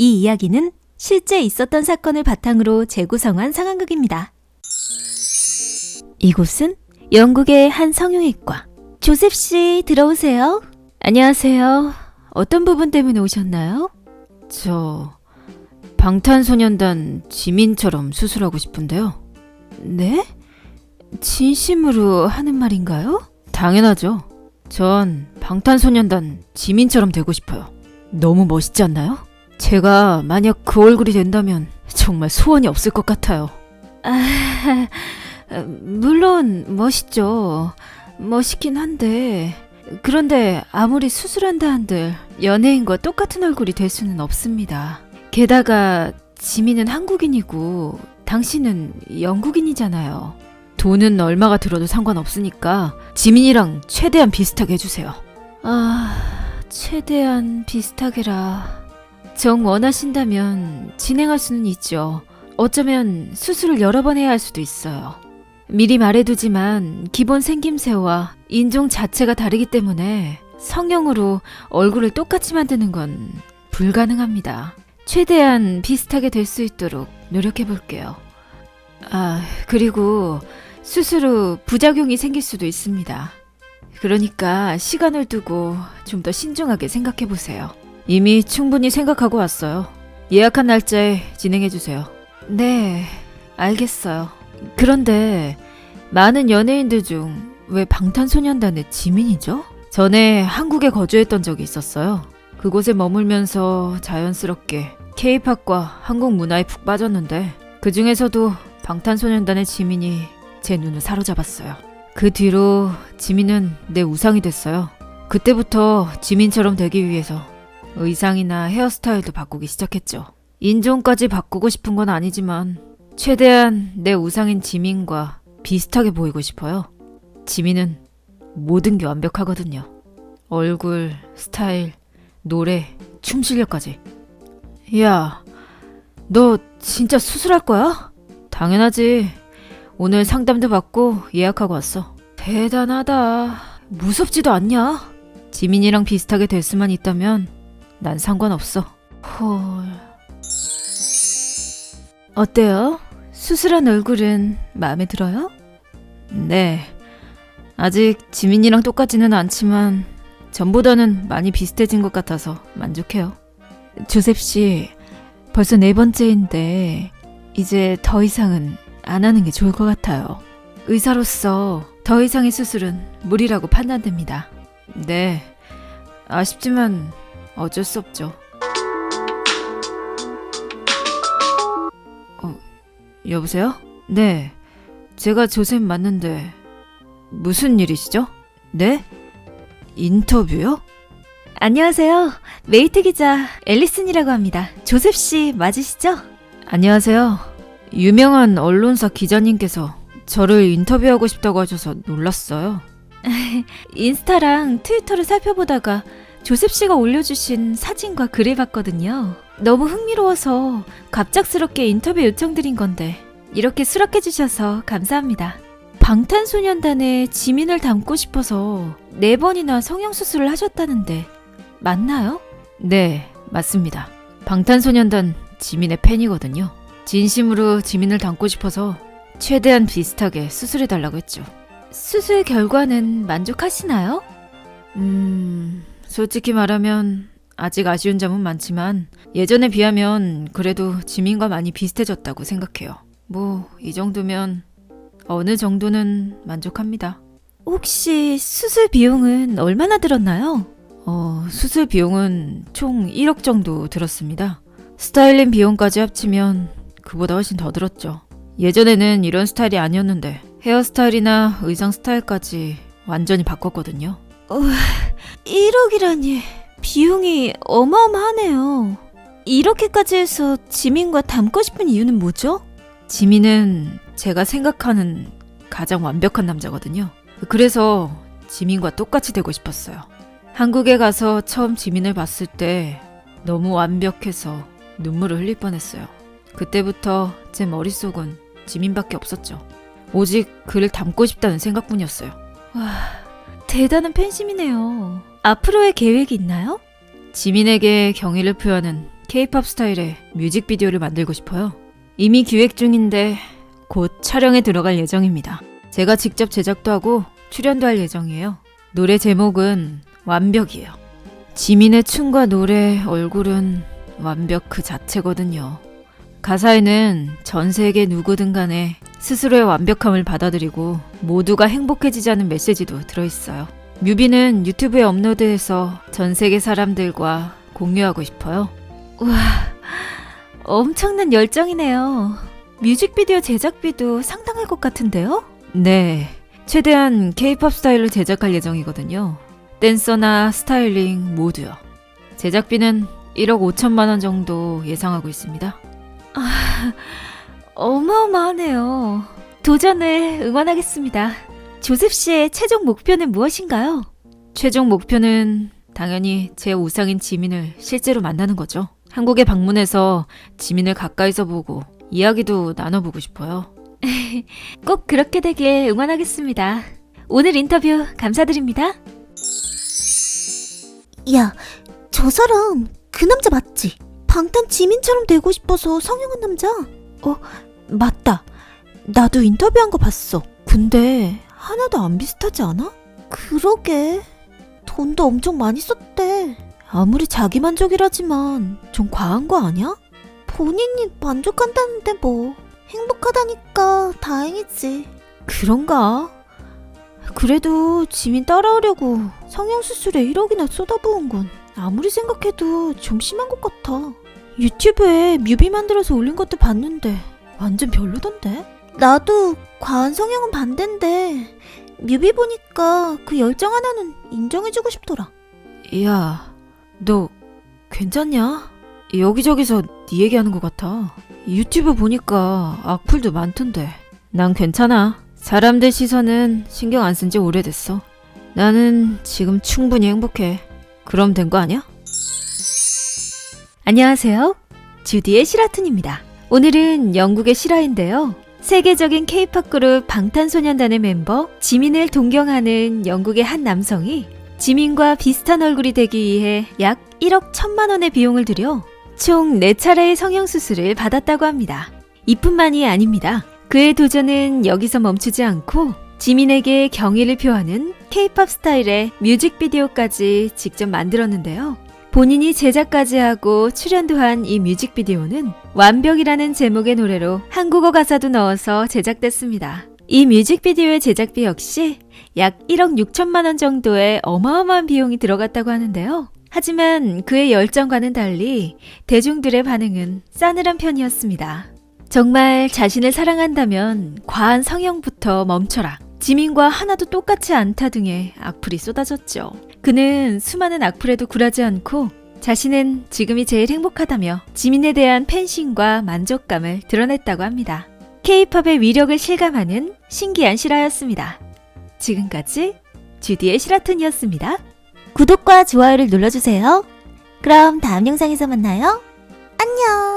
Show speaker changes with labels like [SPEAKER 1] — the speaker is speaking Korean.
[SPEAKER 1] 이 이야기는 실제 있었던 사건을 바탕으로 재구성한 상황극입니다. 이곳은 영국의 한 성형외과. 조셉 씨, 들어오세요. 안녕하세요. 어떤 부분 때문에 오셨나요?
[SPEAKER 2] 저 방탄소년단 지민처럼 수술하고 싶은데요.
[SPEAKER 1] 네? 진심으로 하는 말인가요?
[SPEAKER 2] 당연하죠. 전 방탄소년단 지민처럼 되고 싶어요. 너무 멋있지 않나요? 제가 만약 그 얼굴이 된다면 정말 소원이 없을 것 같아요.
[SPEAKER 1] 아, 물론 멋있죠. 멋있긴 한데 그런데 아무리 수술한다 한들 연예인과 똑같은 얼굴이 될 수는 없습니다. 게다가 지민은 한국인이고 당신은 영국인이잖아요.
[SPEAKER 2] 돈은 얼마가 들어도 상관없으니까 지민이랑 최대한 비슷하게 해주세요.
[SPEAKER 1] 아, 최대한 비슷하게라. 정 원하신다면 진행할 수는 있죠. 어쩌면 수술을 여러 번 해야 할 수도 있어요. 미리 말해두지만 기본 생김새와 인종 자체가 다르기 때문에 성형으로 얼굴을 똑같이 만드는 건 불가능합니다. 최대한 비슷하게 될 수 있도록 노력해 볼게요. 아, 그리고 수술 후 부작용이 생길 수도 있습니다. 그러니까 시간을 두고 좀 더 신중하게 생각해 보세요.
[SPEAKER 2] 이미 충분히 생각하고 왔어요. 예약한 날짜에 진행해주세요.
[SPEAKER 1] 네, 알겠어요. 그런데 많은 연예인들 중 왜 방탄소년단의 지민이죠?
[SPEAKER 2] 전에 한국에 거주했던 적이 있었어요. 그곳에 머물면서 자연스럽게 케이팝과 한국 문화에 푹 빠졌는데 그 중에서도 방탄소년단의 지민이 제 눈을 사로잡았어요. 그 뒤로 지민은 내 우상이 됐어요. 그때부터 지민처럼 되기 위해서 의상이나 헤어스타일도 바꾸기 시작했죠. 인종까지 바꾸고 싶은 건 아니지만 최대한 내 우상인 지민과 비슷하게 보이고 싶어요. 지민은 모든 게 완벽하거든요. 얼굴, 스타일, 노래, 춤 실력까지. 야, 너 진짜 수술할 거야? 당연하지. 오늘 상담도 받고 예약하고 왔어. 대단하다. 무섭지도 않냐? 지민이랑 비슷하게 될 수만 있다면 난 상관없어.
[SPEAKER 1] 헐. 어때요? 수술한 얼굴은 마음에 들어요?
[SPEAKER 2] 네. 아직 지민이랑 똑같지는 않지만 전보다는 많이 비슷해진 것 같아서 만족해요.
[SPEAKER 1] 조셉 씨, 벌써 네 번째인데 이제 더 이상은 안 하는 게 좋을 것 같아요. 의사로서 더 이상의 수술은 무리라고 판단됩니다.
[SPEAKER 2] 네. 아쉽지만 어쩔 수 없죠. 어, 여보세요? 네. 제가 조셉 맞는데 무슨 일이시죠? 네? 인터뷰요?
[SPEAKER 1] 안녕하세요. 메이트 기자 앨리슨이라고 합니다. 조셉 씨 맞으시죠?
[SPEAKER 2] 안녕하세요. 유명한 언론사 기자님께서 저를 인터뷰하고 싶다고 하셔서 놀랐어요.
[SPEAKER 1] 인스타랑 트위터를 살펴보다가 조셉 씨가 올려주신 사진과 글을 봤거든요. 너무 흥미로워서 갑작스럽게 인터뷰 요청드린 건데 이렇게 수락해 주셔서 감사합니다. 방탄소년단에 지민을 닮고 싶어서 네 번이나 성형수술을 하셨다는데 맞나요?
[SPEAKER 2] 네, 맞습니다. 방탄소년단 지민의 팬이거든요. 진심으로 지민을 닮고 싶어서 최대한 비슷하게 수술해달라고 했죠.
[SPEAKER 1] 수술 결과는 만족하시나요?
[SPEAKER 2] 음, 솔직히 말하면 아직 아쉬운 점은 많지만 예전에 비하면 그래도 지민과 많이 비슷해졌다고 생각해요. 뭐, 이 정도면 어느 정도는 만족합니다.
[SPEAKER 1] 혹시 수술 비용은 얼마나 들었나요?
[SPEAKER 2] 어, 수술 비용은 총 1억 정도 들었습니다. 스타일링 비용까지 합치면 그보다 훨씬 더 들었죠. 예전에는 이런 스타일이 아니었는데 헤어스타일이나 의상 스타일까지 완전히 바꿨거든요.
[SPEAKER 1] 1억이라니 비용이 어마어마하네요. 이렇게까지 해서 지민과 닮고 싶은 이유는 뭐죠?
[SPEAKER 2] 지민은 제가 생각하는 가장 완벽한 남자거든요. 그래서 지민과 똑같이 되고 싶었어요. 한국에 가서 처음 지민을 봤을 때 너무 완벽해서 눈물을 흘릴 뻔했어요. 그때부터 제 머릿속은 지민밖에 없었죠. 오직 그를 닮고 싶다는 생각뿐이었어요.
[SPEAKER 1] 대단한 팬심이네요. 앞으로의 계획이 있나요?
[SPEAKER 2] 지민에게 경의를 표하는 K-팝 스타일의 뮤직비디오를 만들고 싶어요. 이미 기획 중인데 곧 촬영에 들어갈 예정입니다. 제가 직접 제작도 하고 출연도 할 예정이에요. 노래 제목은 완벽이에요. 지민의 춤과 노래, 얼굴은 완벽 그 자체거든요. 가사에는 전 세계 누구든 간에 스스로의 완벽함을 받아들이고 모두가 행복해지자는 메시지도 들어있어요. 뮤비는 유튜브에 업로드해서 전 세계 사람들과 공유하고 싶어요.
[SPEAKER 1] 우와, 엄청난 열정이네요. 뮤직비디오 제작비도 상당할 것 같은데요?
[SPEAKER 2] 네. 최대한 케이팝 스타일로 제작할 예정이거든요. 댄서나 스타일링 모두요. 제작비는 1억 5천만 원 정도 예상하고 있습니다.
[SPEAKER 1] 어마어마하네요. 도전을 응원하겠습니다. 조셉 씨의 최종 목표는 무엇인가요?
[SPEAKER 2] 최종 목표는 당연히 제 우상인 지민을 실제로 만나는 거죠. 한국에 방문해서 지민을 가까이서 보고 이야기도 나눠보고 싶어요.
[SPEAKER 1] 꼭 그렇게 되길 응원하겠습니다. 오늘 인터뷰 감사드립니다.
[SPEAKER 3] 야, 저 사람 그 남자 맞지? 방탄 지민처럼 되고 싶어서 성형한 남자? 어, 맞다. 나도 인터뷰한 거 봤어. 근데 하나도 안 비슷하지 않아? 그러게. 돈도 엄청 많이 썼대. 아무리 자기 만족이라지만 좀 과한 거 아니야? 본인이 만족한다는데 뭐. 행복하다니까 다행이지. 그런가? 그래도 지민 따라하려고 성형수술에 1억이나 쏟아부은 건 아무리 생각해도 좀 심한 것 같아. 유튜브에 뮤비 만들어서 올린 것도 봤는데 완전 별로던데? 나도 과한 성형은 반대인데 뮤비 보니까 그 열정 하나는 인정해주고 싶더라.
[SPEAKER 2] 야, 너 괜찮냐? 여기저기서 네 얘기하는 것 같아. 유튜브 보니까 악플도 많던데. 난 괜찮아. 사람들 시선은 신경 안 쓴 지 오래됐어. 나는 지금 충분히 행복해. 그럼 된 거 아니야?
[SPEAKER 1] 안녕하세요. 주디의 시라툰입니다. 오늘은 영국의 실화인데요. 세계적인 케이팝 그룹 방탄소년단의 멤버 지민을 동경하는 영국의 한 남성이 지민과 비슷한 얼굴이 되기 위해 약 1억 1천만 원의 비용을 들여 총 4차례의 성형수술을 받았다고 합니다. 이뿐만이 아닙니다. 그의 도전은 여기서 멈추지 않고 지민에게 경의를 표하는 케이팝 스타일의 뮤직비디오까지 직접 만들었는데요. 본인이 제작까지 하고 출연도 한 이 뮤직비디오는 완벽이라는 제목의 노래로 한국어 가사도 넣어서 제작됐습니다. 이 뮤직비디오의 제작비 역시 약 1억 6천만 원 정도의 어마어마한 비용이 들어갔다고 하는데요. 하지만 그의 열정과는 달리 대중들의 반응은 싸늘한 편이었습니다. 정말 자신을 사랑한다면 과한 성형부터 멈춰라. 지민과 하나도 똑같지 않다 등의 악플이 쏟아졌죠. 그는 수많은 악플에도 굴하지 않고 자신은 지금이 제일 행복하다며 지민에 대한 팬심과 만족감을 드러냈다고 합니다. K-팝의 위력을 실감하는 신기한 실화였습니다. 지금까지 주디의 실화툰이었습니다.
[SPEAKER 3] 구독과 좋아요를 눌러주세요. 그럼 다음 영상에서 만나요. 안녕!